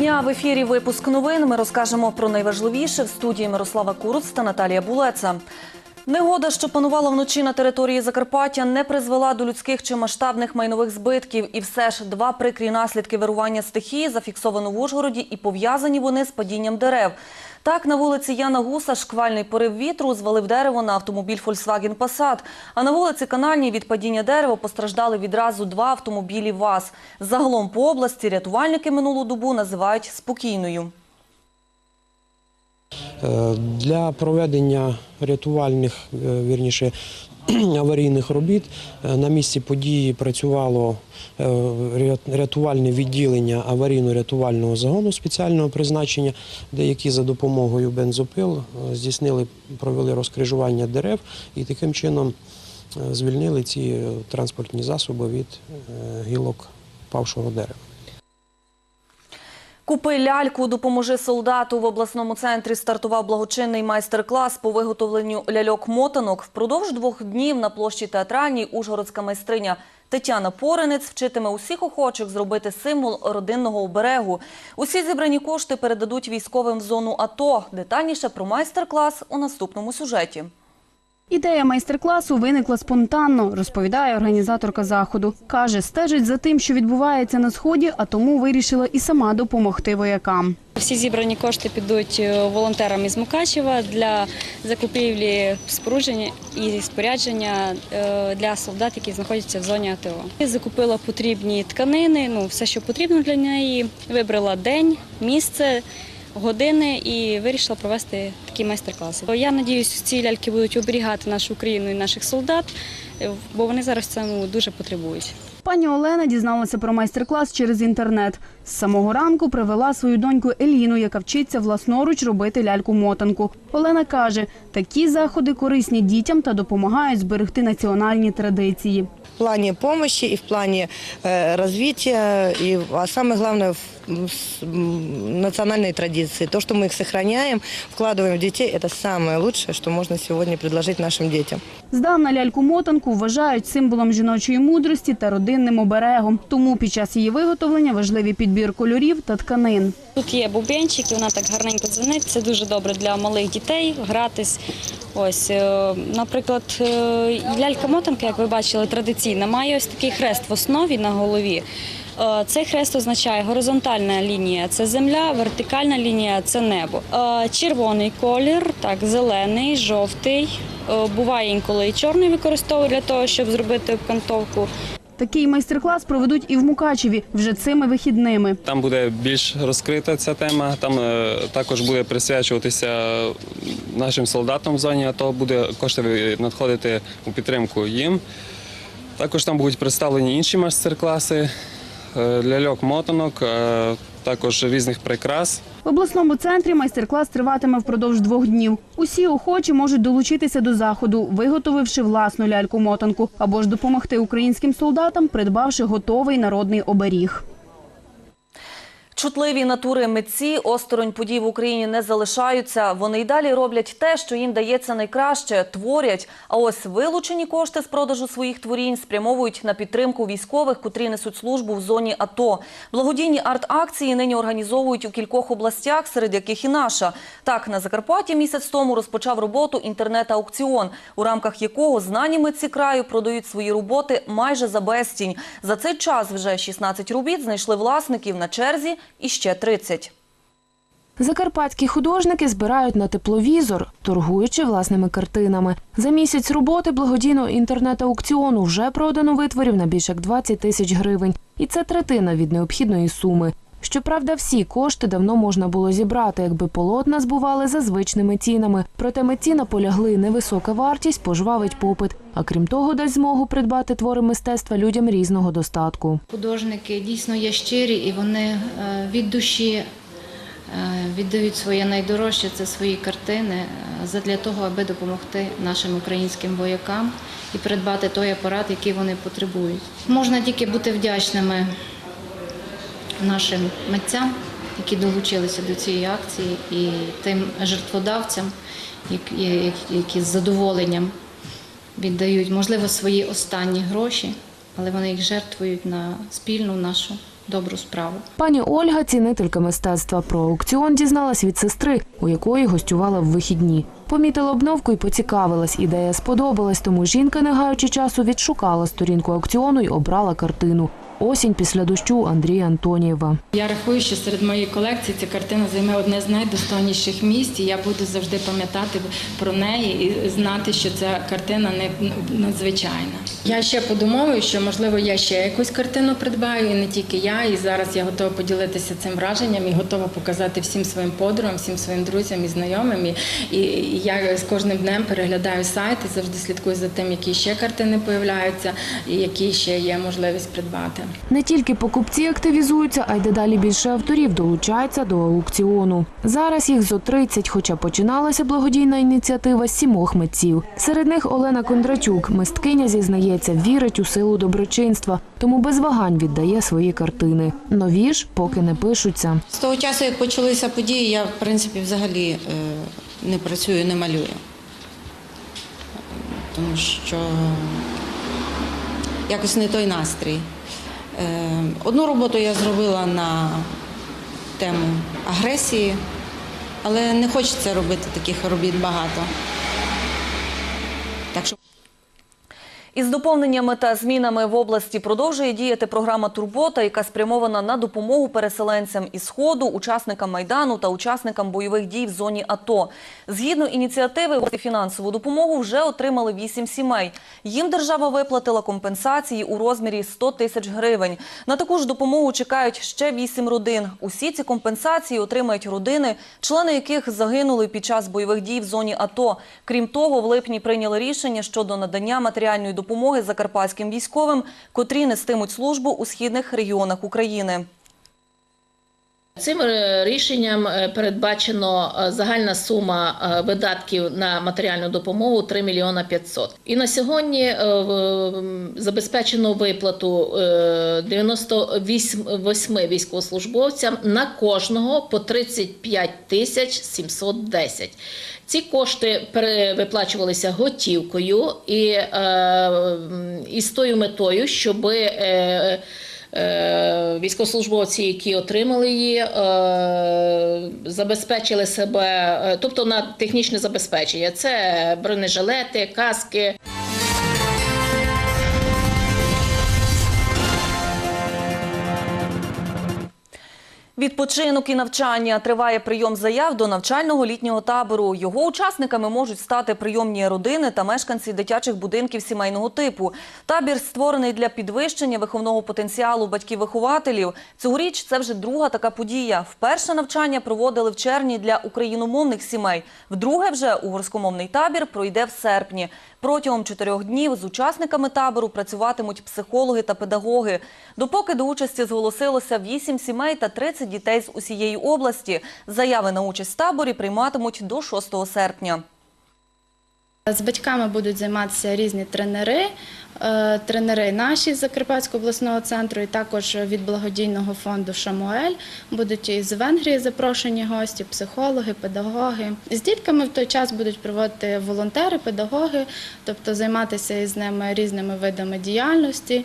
Дня в ефірі. Випуск новин. Ми розкажемо про найважливіше в студії Мирослава Куруц та Наталія Булеца. Негода, що панувала вночі на території Закарпаття, не призвела до людських чи масштабних майнових збитків. І все ж два прикрі наслідки вирування стихії зафіксовано в Ужгороді і пов'язані вони з падінням дерев. Так, на вулиці Яна Гуса шквальний порив вітру звалив дерево на автомобіль Volkswagen Passat. А на вулиці Канальній від падіння дерева постраждали відразу два автомобілі ВАЗ. Загалом по області рятувальники минулу добу називають спокійною. Е, Для проведення рятувальних, е, вірніше, аварійних робіт е, на місці події працювало е, рятувальне відділення аварійно-рятувального загону спеціального призначення, де які за допомогою бензопил е, здійснили, провели розкрижування дерев і таким чином звільнили ці транспортні засоби від гілок павшого дерева. Купи ляльку, допоможи солдату в обласному центрі стартував благочинний майстер-клас по виготовленню ляльок-мотанок. Впродовж двох днів на площі театральній ужгородська майстриня Тетяна Поринець вчитиме усіх охочих зробити символ родинного оберегу. Усі зібрані кошти передадуть військовим в зону АТО. Детальніше про майстер-клас у наступному сюжеті. Ідея майстер-класу виникла спонтанно, розповідає організаторка заходу. Каже, стежить за тим, що відбувається на сході, а тому вирішила і сама допомогти воякам. Всі зібрані кошти підуть е, волонтерам із Мукачева для закупівлі спорудження і спорядження е, для солдат, які знаходяться в зоні АТО. Закупила потрібні тканини, ну все, що потрібно для неї. Вибрала день, місце, години і вирішила провести такі майстер-класи. Я сподіваюся, ці ляльки будуть оберігати нашу Україну і наших солдат, е, бо вони зараз цьому дуже потребують. Пані Олена дізналася про майстер-клас через інтернет. З самого ранку привела свою доньку Еліну, яка вчиться власноруч робити ляльку-мотанку. Олена каже, такі заходи корисні дітям та допомагають зберегти національні традиції. в плане помощи и в плане э, развития, и, а самое главное, в, с- м, национальной традиции. То, что мы их сохраняем, вкладываем в детей, это самое лучшее, что можно сегодня предложить нашим детям. Здавна ляльку-мотанку вважають символом жіночої мудрості та родинним оберегом. Тому під час її виготовлення важливий підбір кольорів та тканин. Тут є бубенчик, і вона так гарненько дзвенить. Це дуже добре для малих дітей гратись. Ось, е, наприклад, е, лялька-мотанка, як ви бачили, традиційна, має ось такий хрест в основі на голові. Е, Цей хрест означає горизонтальна лінія це земля, вертикальна лінія це небо. Червоний колір, так, зелений, жовтий. Буває інколи і чорний використовують для того, щоб зробити обкантовку. Такий майстер-клас проведуть і в Мукачеві вже цими вихідними. Там буде більш розкрита ця тема. Там е, також буде присвячуватися нашим солдатам в зоні, АТО буде кошти надходити у підтримку їм. Також там будуть представлені інші майстер-класи для ляльок мотанок, е, також різних прикрас. В обласному центрі майстер-клас триватиме впродовж двох днів. Усі охочі можуть долучитися до заходу, виготовивши власну ляльку-мотанку, або ж допомогти українським солдатам, придбавши готовий народний оберіг. Чутливі натури митці осторонь подій в Україні не залишаються. Вони й далі роблять те, що їм дається найкраще, творять. А ось вилучені кошти з продажу своїх творінь спрямовують на підтримку військових, котрі несуть службу в зоні АТО. Благодійні арт-акції нині організовують у кількох областях, серед яких і наша. Так, на Закарпатті місяць тому розпочав роботу інтернет-аукціон, у рамках якого знані митці краю продають свої роботи майже за безцінь. За цей час вже 16 робіт знайшли власників на черзі і ще 30. Закарпатські художники збирають на тепловізор, торгуючи власними картинами. За місяць роботи благодійного інтернет-аукціону вже продано витворів на більше як 20 тисяч гривень. І це третина від необхідної суми. Щоправда, всі кошти давно можна було зібрати, якби полотна збували за звичними цінами. Проте митці наполягли невисока вартість, пожвавить попит. А крім того, дасть змогу придбати твори мистецтва людям різного достатку. Художники дійсно є щирі і вони е, від душі е, віддають своє найдорожче це свої картини е, задля того, аби допомогти нашим українським воякам і придбати той апарат, який вони потребують. Можна тільки бути вдячними нашим митцям, які долучилися до цієї акції, і тим жертводавцям, які- з задоволенням віддають, можливо, свої останні гроші, але вони їх жертвують на спільну нашу добру справу. Пані Ольга, цінителька мистецтва про аукціон, дізналась від сестри, у якої гостювала в вихідні. Помітила обновку і поцікавилась. Ідея сподобалась, тому жінка, не гаючи часу, відшукала сторінку аукціону і обрала картину. Осінь після дощу Андрія Антонієва. Я рахую, що серед моєї колекції ця картина займе одне з найдостойніших місць. І я буду завжди пам'ятати про неї і знати, що ця картина не надзвичайна. Я ще подумаю, що можливо я ще якусь картину придбаю, і не тільки я. І зараз я готова поділитися цим враженням і готова показати всім своїм подругам, всім своїм друзям і знайомим. І, і я з кожним днем переглядаю сайт і завжди слідкую за тим, які ще картини появляються, і які ще є можливість придбати. Не тільки покупці активізуються, а й дедалі більше авторів долучаються до аукціону. Зараз їх зо 30, хоча починалася благодійна ініціатива з сімох митців. Серед них Олена Кондратюк, мисткиня, зізнається, вірить у силу доброчинства, тому без вагань віддає свої картини. Нові ж поки не пишуться. З того часу, як почалися події, я в принципі взагалі е, не працюю, не малюю. Тому що якось не той настрій. Е, Одну роботу я зробила на тему агресії, але не хочеться робити таких робіт багато. Так що Із доповненнями та змінами в області продовжує діяти програма Турбота, яка спрямована на допомогу переселенцям із сходу, учасникам майдану та учасникам бойових дій в зоні АТО. Згідно ініціативи, фінансову допомогу вже отримали вісім сімей. Їм держава виплатила компенсації у розмірі 100 тисяч гривень. На таку ж допомогу чекають ще вісім родин. Усі ці компенсації отримають родини, члени яких загинули під час бойових дій в зоні АТО. Крім того, в липні прийняли рішення щодо надання матеріальної допомоги закарпатським військовим, котрі нестимуть службу у східних регіонах України. Цим е, рішенням е, передбачено е, загальна сума видатків на матеріальну допомогу 3 мільйона 500. І на сьогодні забезпечено виплату е, 98 військовослужбовцям на кожного по 35 тисяч 710. Ці кошти виплачувалися готівкою і, і з тою метою, щоби Військовослужбовці, які отримали її, е, забезпечили себе, е, тобто на технічне забезпечення. Це бронежилети, каски. Відпочинок і навчання триває прийом заяв до навчального літнього табору. Його учасниками можуть стати прийомні родини та мешканці дитячих будинків сімейного типу. Табір створений для підвищення виховного потенціалу батьків-вихователів. Цьогоріч це вже друга така подія. Вперше навчання проводили в червні для україномовних сімей. Вдруге вже угорськомовний табір пройде в серпні. Протягом чотирьох днів з учасниками табору працюватимуть психологи та педагоги. Допоки до участі зголосилося 8 сімей та 30 дітей з усієї області. Заяви на участь в таборі прийматимуть до 6 серпня. З батьками будуть займатися різні тренери, е, тренери наші з Закарпатського обласного центру і також від благодійного фонду Шамуель. Будуть із Венгрії запрошені гості, психологи, педагоги. З дітками в той час будуть проводити волонтери, педагоги, тобто займатися із ними різними видами діяльності.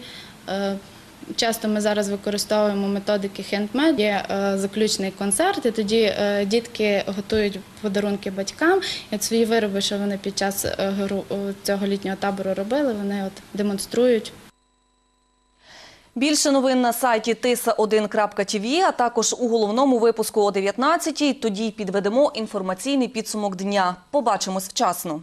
Часто ми зараз використовуємо методики хендмед. Є е, заключний концерт, і тоді е, дітки готують подарунки батькам. І от свої вироби, що вони під час е, цього літнього табору робили, вони от демонструють. Більше новин на сайті tisa1.tv, а також у головному випуску о 19-й. Тоді підведемо інформаційний підсумок дня. Побачимось вчасно.